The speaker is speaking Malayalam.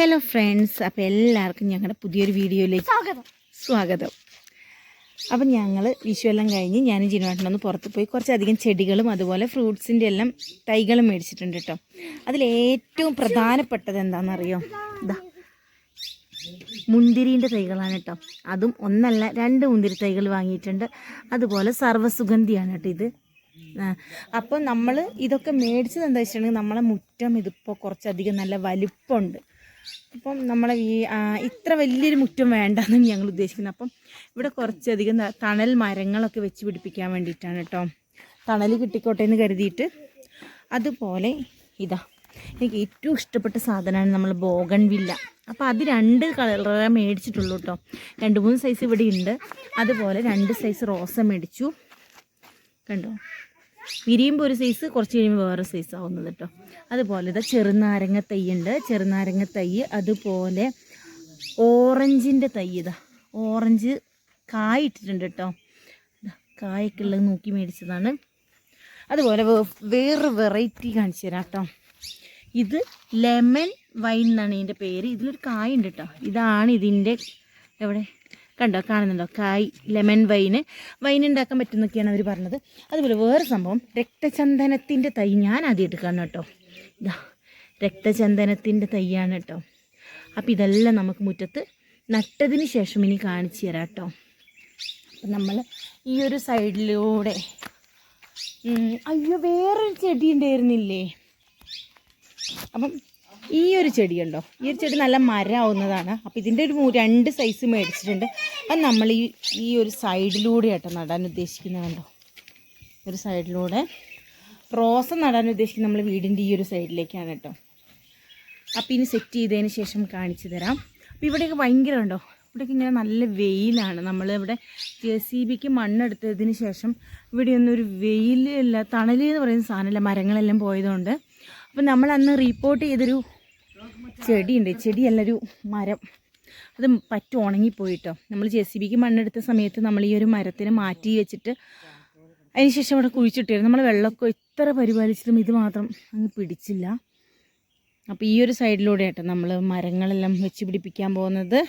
ഹലോ ഫ്രണ്ട്സ് അപ്പോൾ എല്ലാവർക്കും ഞങ്ങളുടെ പുതിയൊരു വീഡിയോയിലേക്ക് സ്വാഗതം. സ്വാഗതം. അപ്പം ഞങ്ങൾ വിഷുവെല്ലാം കഴിഞ്ഞ് ഞാനും ജിനുവാട്ടിനൊന്ന് പുറത്ത് പോയി കുറച്ചധികം ചെടികളും അതുപോലെ ഫ്രൂട്ട്സിന്റെ എല്ലാം തൈകളും മേടിച്ചിട്ടുണ്ട് കേട്ടോ. അതിലേറ്റവും പ്രധാനപ്പെട്ടത് എന്താണെന്നറിയോ? ഇതാ മുന്തിരിന്റെ തൈകളാണ് കേട്ടോ. അതും ഒന്നല്ല രണ്ട് മുന്തിരി തൈകൾ വാങ്ങിയിട്ടുണ്ട്. അതുപോലെ സർവസുഗന്ധിയാണ് കേട്ടോ ഇത്. അപ്പം അപ്പോൾ നമ്മൾ ഇതൊക്കെ മേടിച്ചത് എന്താ വെച്ചിട്ടുണ്ടെങ്കിൽ നമ്മളെ മുറ്റം ഇതിപ്പോൾ കുറച്ചധികം നല്ല വലിപ്പമുണ്ട്. അപ്പം നമ്മളെ ഈ ഇത്ര വലിയൊരു മുറ്റം വേണ്ടെന്നാണ് ഞങ്ങൾ ഉദ്ദേശിക്കുന്നത്. അപ്പം ഇവിടെ കുറച്ചധികം തണൽ മരങ്ങളൊക്കെ വെച്ച് പിടിപ്പിക്കാൻ വേണ്ടിയിട്ടാണ് കേട്ടോ. തണൽ കിട്ടിക്കോട്ടെ എന്ന് കരുതിയിട്ട് അതുപോലെ ഇതാ എനിക്ക് ഏറ്റവും ഇഷ്ടപ്പെട്ട സാധനമാണ് നമ്മൾ ബോഗൺ വില്ല. അപ്പോൾ അത് രണ്ട് കളറേ മേടിച്ചിട്ടുള്ളൂ കേട്ടോ. രണ്ട് മൂന്ന് സൈസ് ഇവിടെ ഉണ്ട്. അതുപോലെ രണ്ട് സൈസ് റോസ മേടിച്ചു. കണ്ടോ? വിരിയുമ്പോൾ ഒരു സൈസ് കുറച്ച് കഴിയുമ്പോൾ വേറെ സൈസ് ആവുന്നത് കേട്ടോ അതുപോലെ ഇതാ ചെറുനാരങ്ങ തൈ ഉണ്ട് ചെറുനാരങ്ങ തൈ അതുപോലെ ഓറഞ്ചിന്റെ തൈ ഇതാ. ഓറഞ്ച് കായ ഇട്ടിട്ടുണ്ട് കേട്ടോ കായൊക്കെ ഉള്ളത് നോക്കി മേടിച്ചതാണ്. അതുപോലെ വേറെ വെറൈറ്റി കാണിച്ചു തരാം കേട്ടോ ഇത് ലെമൺ വൈൻ എന്നാണ് ഇതിന്റെ പേര്. ഇതിലൊരു കായ ഉണ്ട് കേട്ടോ ഇതാണ് ഇതിന്റെ എവിടെ? കണ്ടോ കാണുന്നുണ്ടോ? കായ് ലെമൺ വൈന്. വൈൻ ഉണ്ടാക്കാൻ പറ്റുന്നൊക്കെയാണ് അവർ പറഞ്ഞത്. അതുപോലെ വേറെ സംഭവം രക്തചന്ദനത്തിന്റെ തൈ ഞാൻ ആദ്യം എടുക്കാണ് കേട്ടോ. ഇതാ രക്തചന്ദനത്തിന്റെ തൈയാണ് കേട്ടോ. അപ്പോൾ ഇതെല്ലാം നമുക്ക് മുറ്റത്ത് നട്ടതിന് ശേഷം ഇനി കാണിച്ചു തരാം കേട്ടോ. നമ്മൾ ഈ ഒരു സൈഡിലൂടെ അയ്യോ വേറൊരു ചെടി ഉണ്ടായിരുന്നില്ലേ? അപ്പം ഈ ഒരു ചെടിയുണ്ടോ? ഈ ഒരു ചെടി നല്ല മരമാവുന്നതാണ്. അപ്പം ഇതിന്റെ ഒരു രണ്ട് സൈസ് മേടിച്ചിട്ടുണ്ട്. അത് നമ്മൾ ഈ ഈ ഒരു സൈഡിലൂടെ ആട്ടോ നടാൻ ഉദ്ദേശിക്കുന്നതുണ്ടോ ഒരു സൈഡിലൂടെ റോസ നടാൻ ഉദ്ദേശിക്കുന്ന നമ്മൾ വീടിന്റെ ഈ ഒരു സൈഡിലേക്കാണ് കേട്ടോ. അപ്പം ഇനി സെറ്റ് ചെയ്തതിന് ശേഷം കാണിച്ചു തരാം. അപ്പം ഇവിടെയൊക്കെ ഭയങ്കര ഉണ്ടോ? ഇവിടെയൊക്കെ ഇങ്ങനെ നല്ല വെയിലാണ്. നമ്മൾ ഇവിടെ ജെ സി ബിക്ക് മണ്ണെടുത്തതിന് ശേഷം ഇവിടെയൊന്നും ഒരു വെയിലില്ല തണൽ എന്ന് പറയുന്ന സാധനമില്ല മരങ്ങളെല്ലാം പോയതുകൊണ്ട്. അപ്പം നമ്മൾ അന്ന് റിപ്പോർട്ട് ചെയ്തൊരു ചെടിയുണ്ട്. ചെടിയല്ല ഒരു മരം. അത് പറ്റ ഉണങ്ങിപ്പോയിട്ടോ. നമ്മൾ ജെ സി ബിക്ക് മണ്ണെടുത്ത സമയത്ത് നമ്മൾ ഈ ഒരു മരത്തിന് മാറ്റി വെച്ചിട്ട് അതിനുശേഷം അവിടെ കുഴിച്ചിട്ടായിരുന്നു നമ്മൾ വെള്ളമൊക്കെ ഇത്ര പരിപാലിച്ചിട്ടും ഇത് മാത്രം അങ്ങ് പിടിച്ചില്ല. അപ്പോൾ ഈ ഒരു സൈഡിലൂടെ ആട്ടോ നമ്മൾ മരങ്ങളെല്ലാം വെച്ച് പിടിപ്പിക്കാൻ പോകുന്നത്.